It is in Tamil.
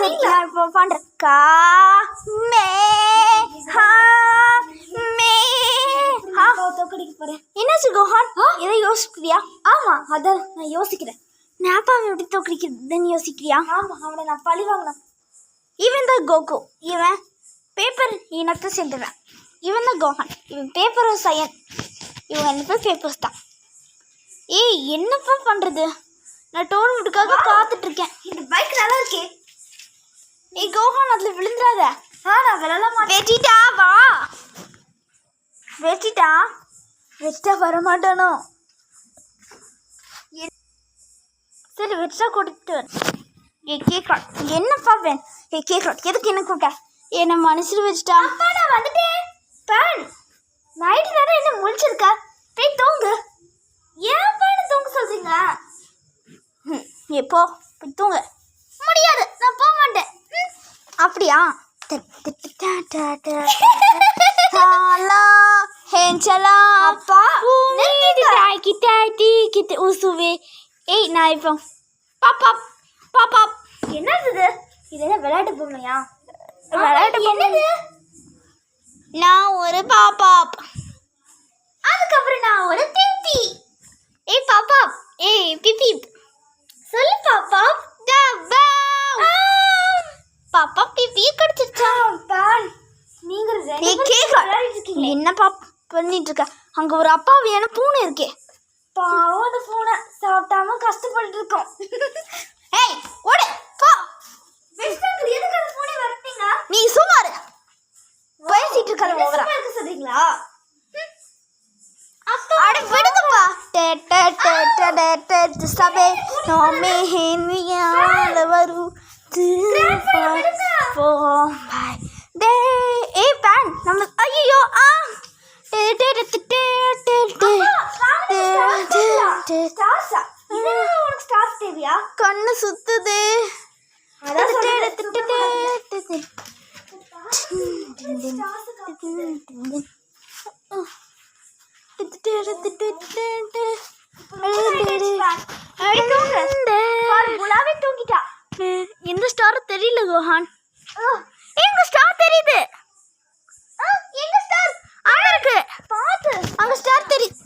சரி நான் இப்போ பண்ணுறேன் கா மே ஹா மே ஹா தோக்கடிக்க போறேன் என்னாச்சு கோஹான் எதை யோசிக்கிறியா ஆமா அதான் நான் யோசிக்கிறேன் நாப்பாவை எப்படி தோக்கடிக்கிறதுன்னு யோசிக்கிறியா ஆமா அவனை நான் பழி வாங்கலாம் இவன் தான் கோகு இவன் பேப்பர் இனத்தை சேர்ந்தவன் இவன் தான் கோஹன் இவன் பேப்பர் சயன் இவன் பேர் பேப்பர்ஸ் தான் ஏய் என்னப்பா பண்ணுறது நான் டோர்னமெண்ட்டுக்காக காத்துட்டு இருக்கேன் இந்த பைக் நல்லா இருக்கே ஏய் கோஹன் அதில் விழுந்துடாத ஆ நான் விளாட மாட்டேன் வெட்டிட்டா வா. வெட்டிட்டா? வெட்டா வரமாட்டானோ? சரி வெட்டா கொடுத்துட்டு வர. ஏய் கேட்குறான் என்னப்பா வேன் ஏய் கேட்குறான் எதுக்கு என்ன கூப்பிட்டா? என்னை மனசில் வச்சுட்டா? அப்பா நான் வந்துட்டேன். பேன் நைட்டு நேரம் என்ன முழிச்சிருக்க? போய் தூங்கு. ஏன் பேன் தூங்க சொல்றீங்க? ம், எப்போ போய் தூங்க. முடியாது. நான் போக மாட்டேன். அப்படியா? Salah Hencalah Apa? Nanti kita kita di kita usuve 8 9 பாப் பாப் பாப் பாப் என்னது இது இது என்ன விளையாட்டு பொம்மையா விளையாட்டு பொம்மை நான் ஒரு பாப்பா அதுக்கப்புறம் நான் ஒரு திந்தி நீ பேரும் கேக்குற விளையாடிட்டு இருக்கீங்களே? என்ன பாப் பண்ணிட்டு இருக்க அங்க ஒரு அப்பாவியான பூனை இருக்கே. பாவம் அந்த பூனை. சாப்பிட்டாம கஷ்டப்பட்டு இருக்கோம் ஏய் ஓடு போ. எதுக்கு அந்த பூனை வரட்டீங்க? நீ சுமாரு பேசிட்டு இருக்காத ஓவரா சொல்றீங்களா? அட ஸ்டார்ஸா? இது உனக்கு ஸ்டார்ஸ் தேவையா? கண்ணு சுத்துது. எந்த ஸ்டார் தெரியல கோஹான். எங்க ஸ்டார் தெரியுது? எங்க ஸ்டார் அங்க இருக்கு. பாத்து. அங்க ஸ்டார் தெரியுது